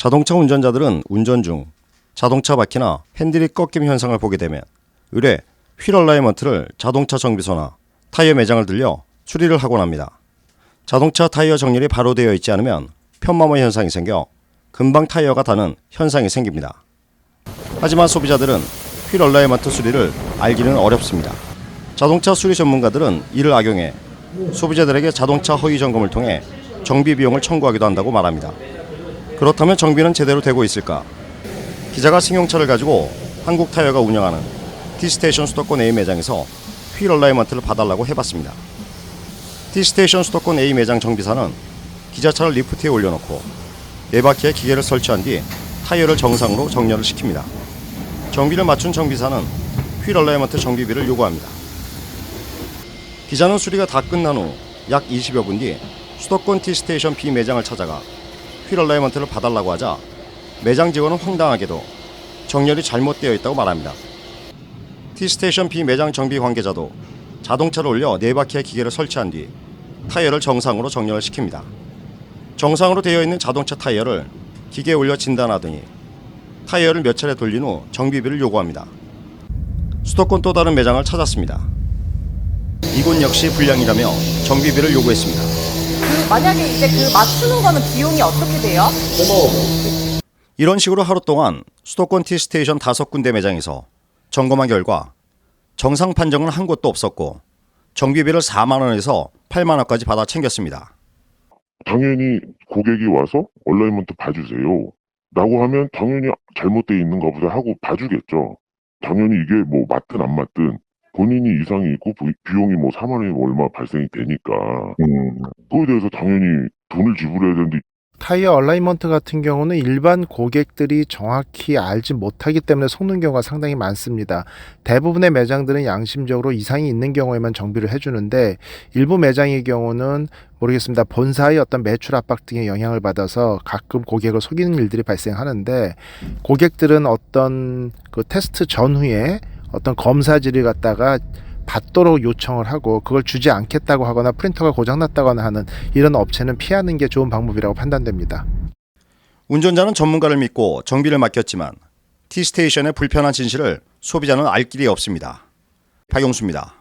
자동차 운전자들은 운전 중 자동차 바퀴나 핸들이 꺾임 현상을 보게 되면 의뢰 휠 얼라이먼트를 자동차 정비소나 타이어 매장을 들려 수리를 하곤 합니다. 자동차 타이어 정렬이 바로 되어 있지 않으면 편마모 현상이 생겨 금방 타이어가 다는 현상이 생깁니다. 하지만 소비자들은 휠 얼라이먼트 수리를 알기는 어렵습니다. 자동차 수리 전문가들은 이를 악용해 소비자들에게 자동차 허위 점검을 통해 정비 비용을 청구하기도 한다고 말합니다. 그렇다면 정비는 제대로 되고 있을까? 기자가 승용차를 가지고 한국 타이어가 운영하는 T스테이션 수도권 A 매장에서 휠 얼라이먼트를 봐달라고 해봤습니다. T스테이션 수도권 A 매장 정비사는 기자차를 리프트에 올려놓고 네 바퀴에 기계를 설치한 뒤 타이어를 정상으로 정렬을 시킵니다. 정비를 마친 정비사는 휠 얼라이먼트 정비비를 요구합니다. 기자는 수리가 다 끝난 후 약 20여 분 뒤 수도권 T스테이션 B 매장을 찾아가 휠 얼라이먼트를 봐달라고 하자 매장 직원은 황당하게도 정렬이 잘못되어 있다고 말합니다. T스테이션 B 매장 정비 관계자도 자동차를 올려 네 바퀴의 기계를 설치한 뒤 타이어를 정상으로 정렬을 시킵니다. 정상으로 되어 있는 자동차 타이어를 기계에 올려 진단하더니 타이어를 몇 차례 돌린 후 정비비를 요구합니다. 수도권 또 다른 매장을 찾았습니다. 이곳 역시 불량이라며 정비비를 요구했습니다. 그 만약에 이제 그 맞추는 거는 비용이 어떻게 돼요? 이런 식으로 하루 동안 수도권 T스테이션 다섯 군데 매장에서 점검한 결과 정상 판정은 한 곳도 없었고 정비비를 4만 원에서 8만 원까지 받아 챙겼습니다. 당연히 고객이 와서 얼라이먼트 봐주세요. 라고 하면 당연히 잘못되어 있는가 보다 하고 봐주겠죠. 당연히 이게 뭐 맞든 안 맞든 본인이 이상이 있고 비- 비용이 뭐 4만 원이 얼마 발생이 되니까 그거에 대해서 당연히 돈을 지불해야 되는데 타이어 얼라이먼트 같은 경우는 일반 고객들이 정확히 알지 못하기 때문에 속는 경우가 상당히 많습니다. 대부분의 매장들은 양심적으로 이상이 있는 경우에만 정비를 해주는데 일부 매장의 경우는 모르겠습니다. 본사의 어떤 매출 압박 등의 영향을 받아서 가끔 고객을 속이는 일들이 발생하는데 고객들은 어떤 그 테스트 전후에 어떤 검사지를 갖다가 받도록 요청을 하고 그걸 주지 않겠다고 하거나 프린터가 고장났다거나 하는 이런 업체는 피하는 게 좋은 방법이라고 판단됩니다. 운전자는 전문가를 믿고 정비를 맡겼지만 T스테이션의 불편한 진실을 소비자는 알 길이 없습니다. 박용수입니다.